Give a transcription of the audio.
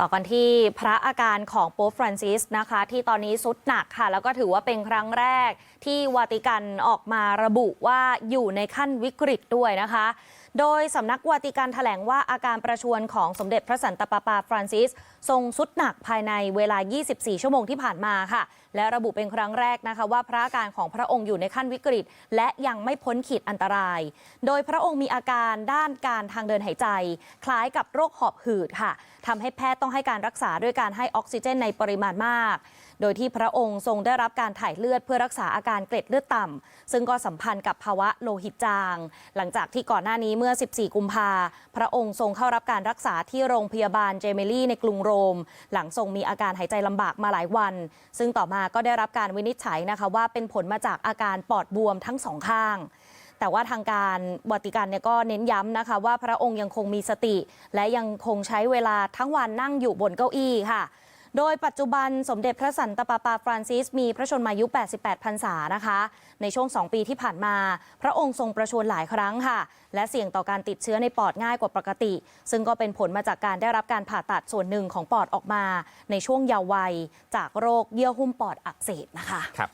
ต่อกันที่พระอาการของโป๊ปฟรานซิสนะคะ ที่ตอนนี้สุดหนักค่ะ แล้วก็ถือว่าเป็นครั้งแรกที่วาติกันออกมาระบุว่าอยู่ในขั้นวิกฤตด้วยนะคะโดยสำนักวาติกันแถลงว่าอาการประชวรของสมเด็จพระสันตะปาปาฟรานซิส ทรงสุดหนักภายในเวลา 24 ชั่วโมงที่ผ่านมาค่ะ และระบุเป็นครั้งแรกนะคะว่าพระอาการของพระองค์อยู่ในขั้นวิกฤต และยังไม่พ้นขีดอันตราย โดยพระองค์มีอาการด้านการทางเดินหายใจ คล้ายกับโรคหอบหืดค่ะทำให้แพทย์ต้องให้การรักษาด้วยการให้ออกซิเจนในปริมาณมาก โดยที่พระองค์ทรงได้รับการถ่ายเลือดเพื่อรักษาอาการเกล็ดเลือดต่ำซึ่งก็สัมพันธ์กับภาวะโลหิตจาง หลังจากที่ก่อนหน้านี้เมื่อ 14 กุมภาพระองค์ทรงเข้ารับการรักษาที่โรงพยาบาลเจเมลี่ในกรุงโรม หลังทรงมีอาการหายใจลำบากมาหลายวัน ซึ่งต่อมาก็ได้รับการวินิจฉัยนะคะว่าเป็นผลมาจากอาการปอดบวมทั้งสองข้างแต่ว่าทางการวาติกันเนี่ยก็เน้นย้ำนะคะ ว่าพระองค์ยังคงมีสติ และยังคงใช้เวลาทั้งวันนั่งอยู่บนเก้าอี้ค่ะ โดยปัจจุบันสมเด็จพระสันตะปาปาฟรานซิส มีพระชนมายุ 88 พรรษานะคะ ในช่วง 2 ปีที่ผ่านมา พระองค์ทรงประชวรหลายครั้งค่ะ และเสี่ยงต่อการติดเชื้อในปอดง่ายกว่าปกติ ซึ่งก็เป็นผลมาจากการได้รับการผ่าตัดส่วนหนึ่งของปอดออกมา ในช่วงเยาว์วัย จากโรคเยื่อหุ้มปอดอักเสบนะคะครับ